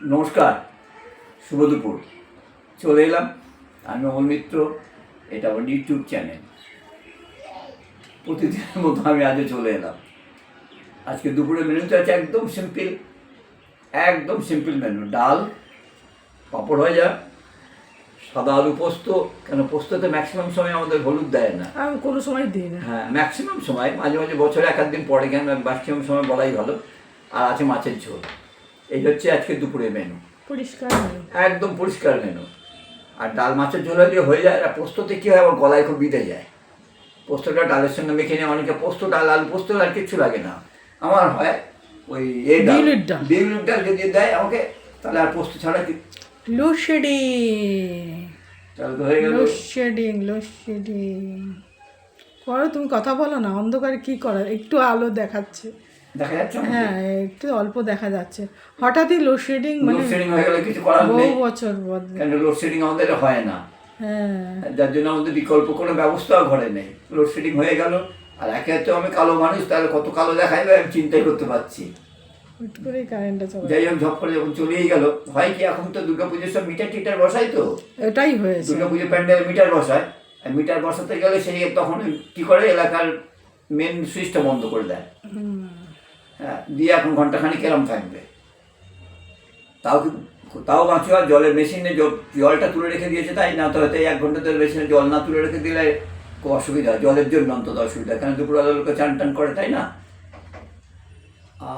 নমস্কার শুভ দুপুর। চলে এলাম আমি অমল মিত্র এটা আমার ইউটিউব চ্যানেল প্রতিদিনের মতো আমি আজও চলে এলাম। আজকে দুপুরের মেনুতে আছে একদম সিম্পল একদম সিম্পল মেনু ডাল পাঁপড় ভাজা সাদা আলু পোস্ত কেন পোস্ততে ম্যাক্সিমাম সময় আমাদের হলুদ দেয় না। আমি কোনো সময় দিই না। হ্যাঁ ম্যাক্সিমাম সময় মাঝে মাঝে বছরে এক আধ দিন পরে কেন ম্যাক্সিমাম সময় বলাই ভালো। আর আছে মাছের ঝোল। এই হচ্ছে আজকে দুপুরের মেনু পরিষ্কার। একদম পরিষ্কার মেনু আর ডাল মাছের ঝোল যদি হয়ে যায় আর পোস্ততে কী হয়? আমার গলায় খুব বিঁধে যায়। পোস্তটা ডালের সঙ্গে মেখে নিয়ে অনেকে পোস্ত ডাল আলু পোস্ত আর কিচ্ছু লাগে না। আমার হয় ওই এ ডাল। বিউলির ডাল। যদি দেয় আমাকে তাহলে আর পোস্ত ছাড়া কি লোডশেডিং হয়ে করো তুমি কথা বলো না। অন্ধকারে কি করার? একটু আলো দেখাচ্ছে। দেখা যাচ্ছে হ্যাঁ একটু অল্প দেখা যাচ্ছে। হঠাৎই লোডশেডিং মানে লোডশেডিং হয়ে গেলে কিছু করার বহু বছর কেন লোডশেডিং আমাদের হয় না। হ্যাঁ। যার জন্য আমাদের বিকল্প কোনো ব্যবস্থাও ঘরে নেই। লোডশেডিং হয়ে গেল আর একে তো আমি কালো মানুষ তাহলে কত কালো দেখা যাবে আমি চিন্তাই করতে পারছি। যাই হোক ঝপ করে যখন চলেই গেল হয় কি এখন তো দুর্গা পুজোর সব মিটার টিটার বসাই তো? এটাই হয়েছে। দুর্গা পুজোর প্যান্ডেল মিটার বসায় আর মিটার বসাতে গেলে সেই তখন কি করে এলাকার মেন সুইচটা বন্ধ করে দেয়। হ্যাঁ দিয়ে এখন ঘন্টাখানিক এরম থাকবে। তাও কি তাও বাঁচি আর জলের মেশিনে জলটা তুলে রেখে দিয়েছে তাই? না তো হয়তো এক ঘণ্টা ধরে মেশিনে জল না তুলে রেখে দিলে খুব অসুবিধা হয়। জলের জন্য অন্তত অসুবিধা কারণ দুপুরবেলা লোকে চান টান করে তাই না?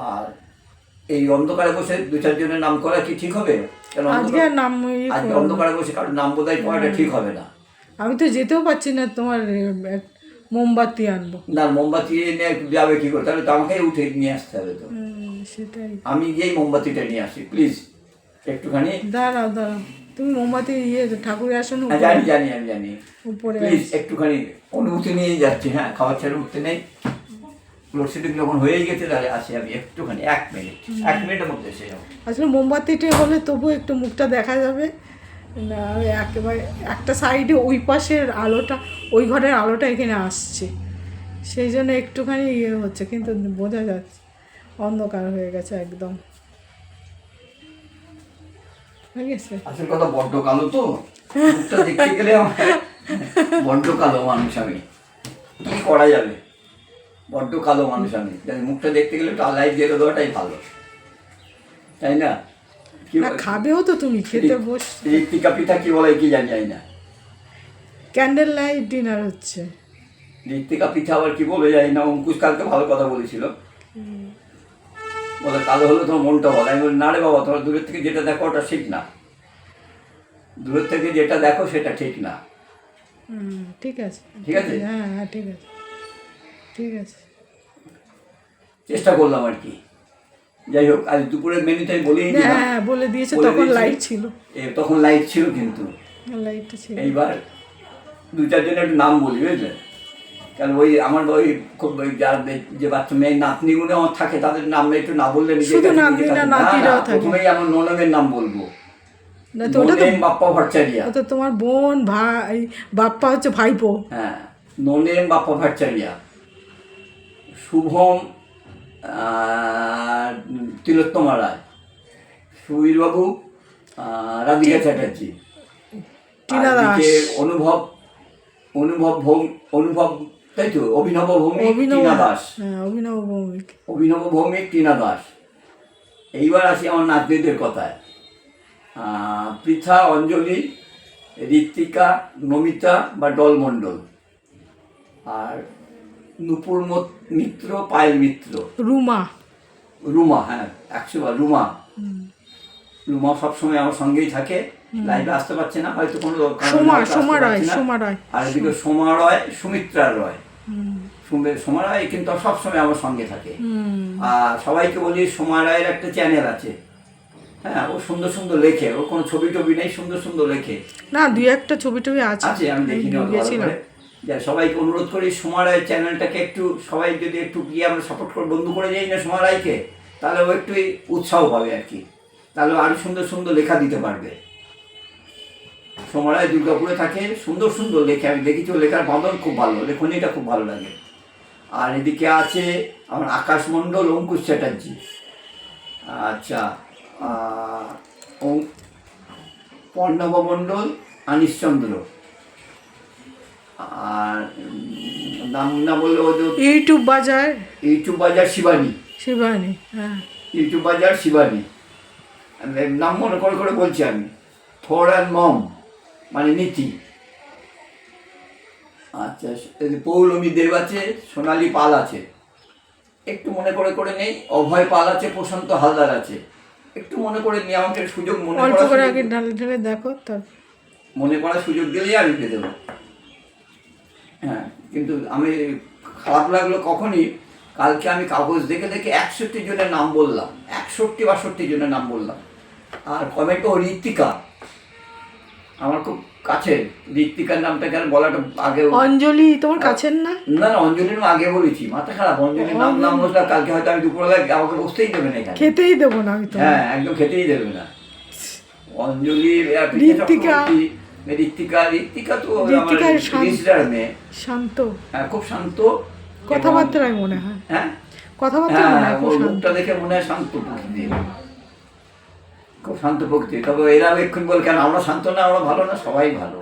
আর এই অন্ধকারে বসে দু চারজনের নাম করা কি ঠিক হবে? কেন আজকে ইয়ে অন্ধকারে বসে কারোর নাম বোধহয় করাটা ঠিক হবে না। আমি তো যেতেও পারছি না তোমার মোমবাতি আনব। না মোমবাতি নিয়ে যাবে কি করে তাহলে তো আমাকেই উঠে নিয়ে আসতে হবে তো। সেটাই। আমি গিয়েই মোমবাতিটা নিয়ে আসি প্লিজ। একটুখানি। দাঁড়াও দাঁড়াও। তুমি মোমবাতি ইয়ে ঠাকুরের আসন হ্যাঁ, জানি জানি আমি জানি। উপরে প্লিজ একটুখানি অনুভূতি নিয়েই যাচ্ছি হ্যাঁ খাবার ছেড়ে উঠতে নেই। লোডশেডিং যখন হয়েই গেছে তাহলে আসি আমি একটুখানি এক মিনিট। এক মিনিটের মধ্যে এসে যাব। আসলে মোমবাতিটা হলে তবু একটু মুখটা দেখা যাবে। একেবারে একটা সাইডে ওই পাশের আলোটা, ওই ঘরের আলোটা এখানে আসছে। সেই জন্য একটুখানি ইয়ে হচ্ছে, কিন্তু বোঝা যাচ্ছে, অন্ধকার হয়ে গেছে একদম। কথা বড্ড কালো তো। মুখটা দেখতে গেলে বড্ড কালো মানুষ আমি। করা যাবে? বড্ড কালো মানুষ আমি। মুখটা দেখতে গেলে দেওয়াটাই ভালো। তাই না? না খাবেও তো তুমি খেতে বস এই পিকা পিঠা কি বলে কি জানি না। ক্যান্ডেল লাইট ডিনার হচ্ছে। ঋত্বিকা পিঠা আবার কি বলে জানি না অঙ্কুশ কালকে ভালো কথা বলেছিল। বলে কালো হলে তোমার মনটা ভালো। আমি বলি না রে বাবা তোমার দূরের থেকে যেটা দেখো ওটা ঠিক না। দূরের থেকে যেটা দেখো সেটা ঠিক না। ঠিক আছে। ঠিক আছে? হ্যাঁ হ্যাঁ ঠিক আছে। ঠিক আছে। চেষ্টা করলাম আর কি। যাই হোক আজ দুপুরের মেনুতে আমি বলেই হ্যাঁ দিলাম। হ্যাঁ বলে দিয়েছে তখন লাইট ছিল। তখন লাইট ছিল কিন্তু। লাইটটা ছিল। এইবার দু চারজনের একটু নাম বলি বুঝলে? কারণ ওই আমার ওই খুব ওই যার যে বাচ্চা মেয়ে নাতনিগুলো আমার থাকে তাদের নাম একটু না বললে। প্রথমেই আমার ননমের নাম বলব। বাপ্পা ভট্টাচারিয়া তো তোমার বোন ভাই বাপ্পা হচ্ছে ভাইপো। হ্যাঁ ননেম বাপ্পা ভট্টাচারিয়া শুভম তিলোত্তমা রায় সুবীরবাবু রাধিকা চ্যাটার্জি। অনুভব অনুভব ভৌম অনুভব তাই তো অভিনব ভৌমিক টিনা দাস। হ্যাঁ অভিনব ভৌমিক। অভিনব ভৌমিক টিনা দাস। এইবার আসি আমার নাতনিদের কথায়। পৃথা অঞ্জলি ঋত্বিকা নমিতা বা ডল মণ্ডল আর নুপুর মিত্র পায়েল মিত্র। রুমা। রুমা হ্যাঁ একশো বার রুমা রুমা সবসময় আমার সঙ্গেই থাকে লাইভে আসতে পারছে না হয়তো কোনো সোমা রায়। সোমা রায়। আর এদিকে সোমা রয় সুমিত্রা রয়। সোমা রায় কিন্তু সবসময় আমার সঙ্গে থাকে। আর সবাইকে বলি সোমা রায়ের একটা চ্যানেল আছে। হ্যাঁ ও সুন্দর সুন্দর লেখে ওর কোনো ছবি টবি নেই সুন্দর সুন্দর লেখে। না দুই একটা ছবি টবি আছে। আছে আমি দেখিনি যা সবাইকে অনুরোধ করি সোমা রায়ের চ্যানেলটাকে একটু সবাই যদি একটু গিয়ে আমরা সাপোর্ট করে বন্ধু করে যাই না সোমা রায়কে তাহলে ও একটু উৎসাহ পাবে আর কি। তাহলে আরও সুন্দর সুন্দর লেখা দিতে পারবে। সোমা রায় দুর্গাপুরে থাকে সুন্দর সুন্দর লেখে আমি দেখেছি ও লেখার বাঁধন খুব ভালো লেখনীটা খুব ভালো লাগে। আর এদিকে আছে আমার আকাশ মণ্ডল অঙ্কুশ চ্যাটার্জি। আচ্ছা আহ, অর্ণব মণ্ডল আনিশচন্দ্র আর নাম না বললে ওদের ইউটিউব বাজার। ইউটিউব বাজার শিবানী। শিবানী হ্যাঁ। ইউটিউব বাজার শিবানী। আমি নাম মনে করে করে বলছি আমি। ফোর অ্যান্ড মম মানে নীতি। আচ্ছা পৌলমী দেব আছে সোনালী পাল আছে। একটু মনে করে করে নেই অভয় পাল আছে প্রশান্ত হালদার আছে। একটু মনে করে নিয়ে আমাকে সুযোগ মনে করে আগে ঢালে ঢালে দেখো তার মনে করার সুযোগ দিলেই আমি পেয়ে দেবো কিন্তু আমি খারাপ লাগল কখনই কালকে আমি কাগজ দেখে দেখে একষট্টি জনের নাম বললাম একষট্টি বাষট্টি জনের নাম বললাম। আর কমেন্ট ও ঋত্বিকা। আমার খুব কাছে ঋত্বিকার নামটা কেন বলাটা আগে অঞ্জলি তোমার কাছের না? না না অঞ্জলির আগে বলেছি মাথা খারাপ অঞ্জলির নাম নাম বসলে কালকে হয়তো আমি দুপুরবেলা আমাকে বসতেই দেবে না এখানে। খেতেই দেবো না হ্যাঁ একদম খেতেই দেবে না। অঞ্জলি ঋত্বিকা। চক্রবর্তী, ঋত্বিকা ঋত্বিকা তো আমার ঋত্বিকার শান্ত। মেয়ে শান্ত। হ্যাঁ, খুব শান্ত। কথাবার্তায় মনে হয়। হ্যাঁ? কথাবার্তা মনে হ্যাঁ হয় খুব শান্ত। দেখে মনে হয় শান্ত প্রকৃতি খুব শান্ত প্রকৃতি তবে এরা এক্ষুনি বল কেন আমরা শান্ত না আমরা ভালো না? সবাই ভালো।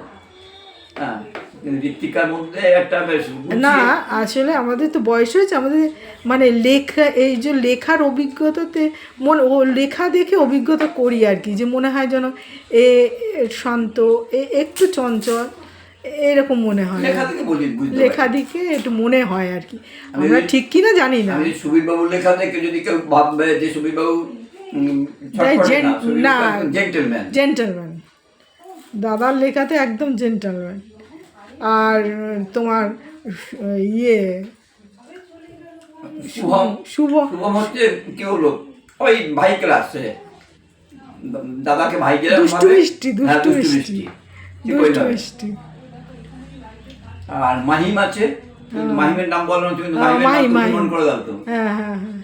হ্যাঁ। ঋত্বিকার মধ্যে একটা বেশ না আসলে আমাদের তো বয়স হয়েছে আমাদের মানে লেখা এই যে লেখার অভিজ্ঞতাতে মনে ও লেখা দেখে অভিজ্ঞতা করি আর কি যে মনে হয় যেন এ শান্ত এ একটু চঞ্চল এরকম মনে হয়। লেখা দিকে একটু মনে হয় আর কি। আমি আমরা ঠিক কিনা জানি না। সুবীর বাবুর লেখা দেখে যদি কেউ ভাববে যে সুবীর বাবু না। জেন্টেলম্যান জেন্টলম্যান দাদার লেখাতে একদম জেন্টলম্যান আর তোমার ইয়ে শুভম। শুভ শুভম হচ্ছে কি হলো? ওই ভাই ক্লাসে দাদাকে ভাই যেরকম দুষ্টু মিষ্টি, দুষ্টু হ্যাঁ, মিষ্টি। দুষ্ট। মিষ্টি। আর মাহিম আছে মাহিমের নাম বলো না তুমি হ্যাঁ, মাহিম, মাহিম। করে দাও তো। হ্যাঁ হ্যাঁ হ্যাঁ।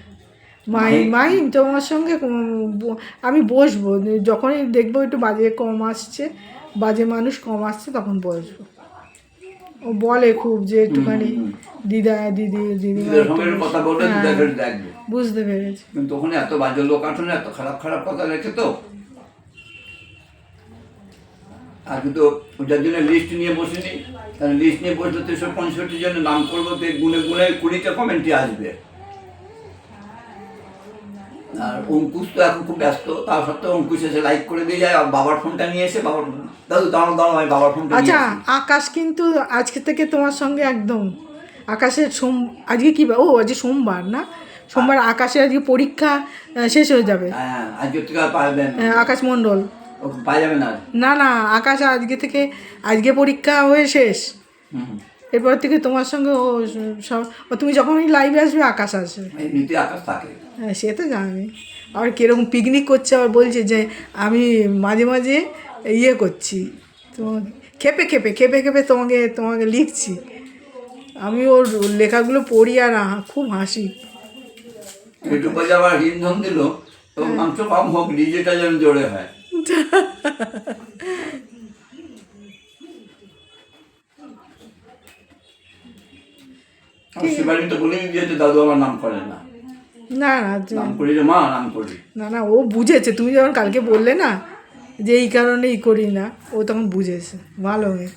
মাই মাইম তোমার সঙ্গে আমি বসবো। যখনই দেখব একটু বাজে কম আসছে বাজে মানুষ কম আসছে তখন বসবো। ও বলে খুব যে একটুখানি দিদা দিদি দিদি সঙ্গে কথা বললে হ্যাঁ। দেখবে বুঝতে পেরেছি। কিন্তু ওখানে এত বাজে লোক আসলে এত খারাপ খারাপ কথা লেখে তো। আর কিন্তু ওটার জন্য লিস্ট নিয়ে বসিনি। কারণ লিস্ট নিয়ে বসলে তো সব পঁয়ষট্টি জনের নাম করব তো গুনে গুনে কুড়িটা কমেন্টই আসবে। আর অঙ্কুশ তো এখন খুব ব্যস্ত তা সত্ত্বেও অঙ্কুশ এসে লাইক করে দিয়ে যায় আর বাবার ফোনটা নিয়ে এসে বাবার দাদু দাঁড়ানো দাঁড়ানো আমি বাবার ফোনটা আচ্ছা আকাশ কিন্তু আজকে থেকে তোমার সঙ্গে একদম আকাশের সোম আজকে কি বার? ও আজকে সোমবার না? সোমবার আকাশের আজকে পরীক্ষা আহ, শেষ হয়ে যাবে। হ্যাঁ পারবেন আহ, আকাশ মণ্ডল। ও পাওয়া যাবে না আর। না না আকাশ আজকে থেকে আজকে পরীক্ষা হয়ে শেষ। হুম। এরপর থেকে তোমার সঙ্গে ও সব ও তুমি যখনই লাইভে আসবে আকাশ আসবে। এমনিতে আকাশ থাকে। হ্যাঁ সে তো জানি। আবার কীরকম পিকনিক করছে আবার বলছে যে আমি মাঝে মাঝে ইয়ে করছি। তো খেপে খেপে খেপে খেপে তোমাকে তোমাকে লিখছি। আমি ওর লেখাগুলো পড়ি আর খুব হাসি। ইউটিউবে যাবার ইন্ধন দিল তো মাংস কম হোক যেন জোরে হয়। শিবানী তো বলেই দিয়েছে দাদু আমার নাম করে না। না না নাম করি রে মা নাম করি। না না ও বুঝেছে। তুমি যখন কালকে বললে না যে এই কারণেই করি না ও তখন বুঝেছে। ভালো হয়ে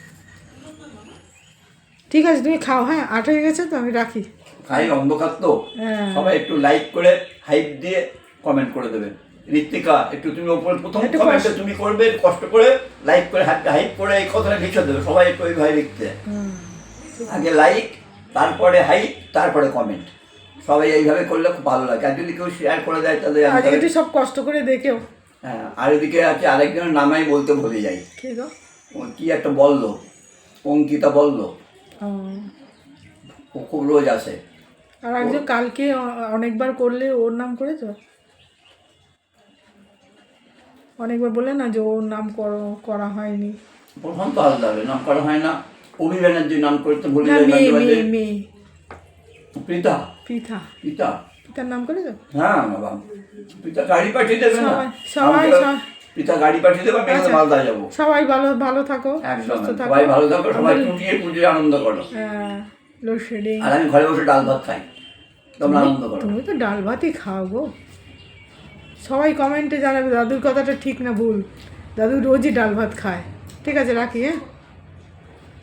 ঠিক আছে তুমি খাও হ্যাঁ? আট হয়ে গেছে তো আমি রাখি। খাই অন্ধকার তো। হ্যাঁ। সবাই একটু লাইক করে হাইপ দিয়ে কমেন্ট করে দেবেন ঋত্বিকা একটু তুমি ওপরে প্রথম একটু কমেন্টে তুমি করবে কষ্ট করে লাইক করে হাইপ করে এই কথাটা লিখে দেবে। সবাই একটু ওইভাবে লিখতে আগে লাইক তারপরে হাইপ তারপরে কমেন্ট সবাই এইভাবে করলে খুব ভালো লাগে। আর যদি কেউ শেয়ার করে দেয় তাহলে আজকে সব কষ্ট করে দেখেও। হ্যাঁ আর এদিকে আছে আরেকজনের নামাই বলতে ভুলে যাই। কি একটা বলল? অঙ্কিতা বলল। ও। খুব রোজ আসে। আর একজন কালকে অনেকবার করলে ওর নাম করেছ? অনেকবার বলে না যে ওর নাম করো করা হয়নি। প্রথম তো আলাদা হবে নাম করা হয় না। ব্যানার্জির নাম করতে ভুলে না যাই মেয়ে মাঝে মাঝে মেয়ে মেয়ে পিতা পিঠা পিতা পিতার নাম করেছ? হ্যাঁ বাবা। পিতা গাড়ি পাঠিয়ে দেবে না? সবাই- সবাই- আমাকে সবাই- পিতা গাড়ি পাঠিয়ে দেবে আমি আচ্ছা। মালদা যাব। সবাই ভালো ভালো থাকো একদম সুস্থ থাকো। সবাই ভালো থাকো সবাই পুটিয়ে আনন্দ করো। লোডশেডিং। আর আমি ঘরে বসে ডাল ভাত খাই তোমরা আনন্দ করো। তুমি তো ডাল ভাতই খাও গো। সবাই কমেন্টে জানাবে দাদুর কথাটা ঠিক না ভুল। দাদু রোজই ডাল ভাত খায়। ঠিক আছে রাখি হ্যাঁ?